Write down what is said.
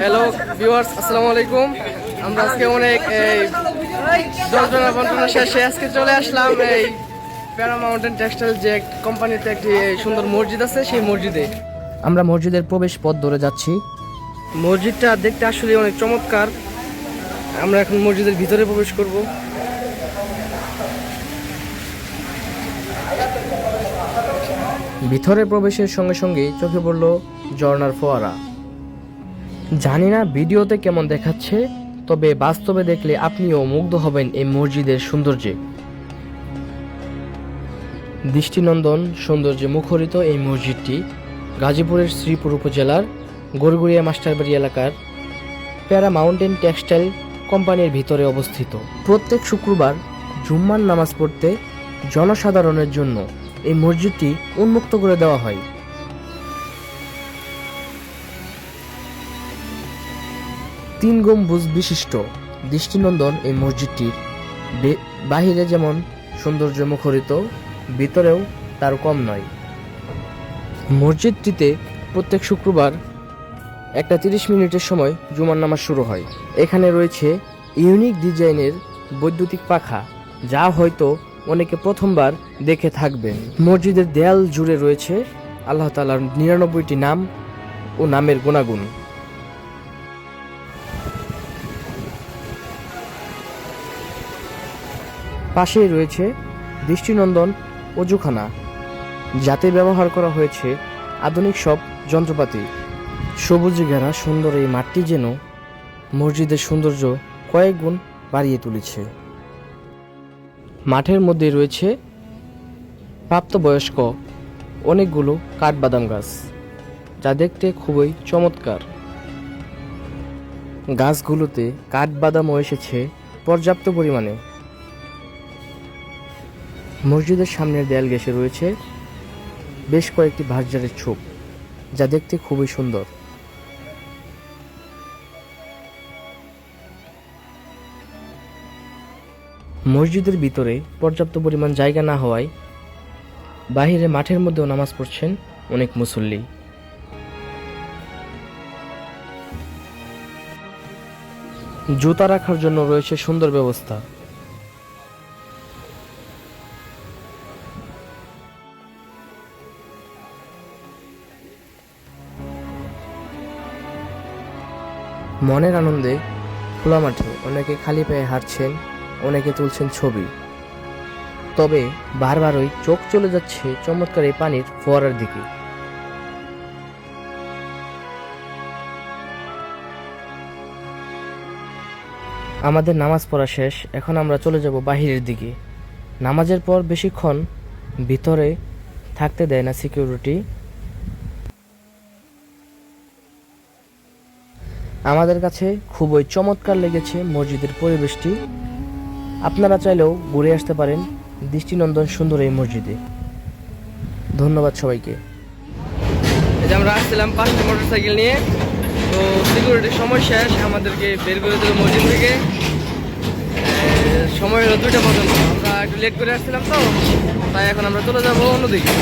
Hello viewers আসসালামু আলাইকুম। আমরা আজকে অনেক, এই যন্ত্রণা বন্টনা শেষে আজকে চলে আসলাম, এই প্যারামাউন্টেন টেক্সটাইল যে কোম্পানিতে একটি সুন্দর মসজিদ আছে, সেই মসজিদে। আমরা মসজিদের প্রবেশ পথ ধরে যাচ্ছি। মসজিদটা দেখতে আসলে অনেক চমৎকার। আমরা এখন মসজিদের ভিতরে প্রবেশ করব। ভিতরে প্রবেশের সঙ্গে সঙ্গে চোখে পড়ল ঝর্ণার ফোয়ারা। জানি না ভিডিওতে কেমন দেখাচ্ছে, তবে বাস্তবে দেখলে আপনিও মুগ্ধ হবেন এই মসজিদের সৌন্দর্যে। দৃষ্টিনন্দন সৌন্দর্যে মুখরিত এই মসজিদটি গাজীপুরের শ্রীপুর উপজেলার গড়গুড়িয়া মাস্টারবাড়ি এলাকার প্যারা মাউন্টেন টেক্সটাইল কোম্পানির ভিতরে অবস্থিত। প্রত্যেক শুক্রবার জুম্মার নামাজ পড়তে জনসাধারণের জন্য এই মসজিদটি উন্মুক্ত করে দেওয়া হয়। তিন গম্বুজ বিশিষ্ট দৃষ্টিনন্দন এই মসজিদটির। বাহিরে যেমন সৌন্দর্য মুখরিত ভিতরেও তার কম নয়। মসজিদটিতে প্রত্যেক শুক্রবার একটা তিরিশ মিনিটের সময় জুমার নামাজ শুরু হয়। এখানে রয়েছে ইউনিক ডিজাইনের বৈদ্যুতিক পাখা, যা হয়তো অনেকে প্রথমবার দেখে থাকবেন। মসজিদের দেয়াল জুড়ে রয়েছে আল্লাহ তালার নিরানব্বইটি নাম ও নামের গুণাগুণ। পাশেই রয়েছে দৃষ্টিনন্দন অজুখানা। যাতে ব্যবহার করা হয়েছে আধুনিক সব যন্ত্রপাতি। সবুজে ঘেরা সুন্দর এই মাঠটি যেন মসজিদের সৌন্দর্য কয়েক গুণ বাড়িয়ে তুলেছে। মাঠের মধ্যে রয়েছে প্রাপ্তবয়স্ক অনেকগুলো কাঠবাদাম গাছ, যা দেখতে খুবই চমৎকার। গাছগুলোতে কাঠবাদামও এসেছে পর্যাপ্ত পরিমাণে। মসজিদের সামনের দেয়াল ঘেঁষে রয়েছে বেশ কয়েকটি ভাসজারের ছোপ, যা দেখতে খুবই সুন্দর। মসজিদের ভিতরে পর্যাপ্ত পরিমাণ জায়গা না হওয়ায় বাহিরে মাঠের মধ্যেও নামাজ পড়ছেন অনেক মুসল্লি। জুতা রাখার জন্য রয়েছে সুন্দর ব্যবস্থা। মনের আনন্দে খোলা মাঠে অনেকে খালি পায়ে হাঁটছেন, অনেকে তুলছেন ছবি। তবে বারবারই চোখ চলে যাচ্ছে চমৎকার এই পানির ফোয়ারার দিকে। আমাদের নামাজ পড়া শেষ, এখন আমরা চলে যাব বাহিরের দিকে। নামাজের পর বেশিক্ষণ ভিতরে থাকতে দেয় না সিকিউরিটি আমাদের কাছে খুবই চমৎকার লেগেছে মসজিদের পরিবেশটি। আপনারা চাইলেও ঘুরে আসতে পারেন দৃষ্টিনন্দন সুন্দর এই মসজিদে। ধন্যবাদ সবাইকে। আমরা আসছিলাম পাঁচটা মোটর সাইকেল নিয়ে, তো সিকিউরিটির সময় শেষ, আমাদেরকে বের করে দিল মসজিদ থেকে। সময় হলো দুইটা পর্যন্ত, আমরা একটু লেট করে আসছিলাম তো, তাই এখন আমরা চলে যাব অন্যদিকে।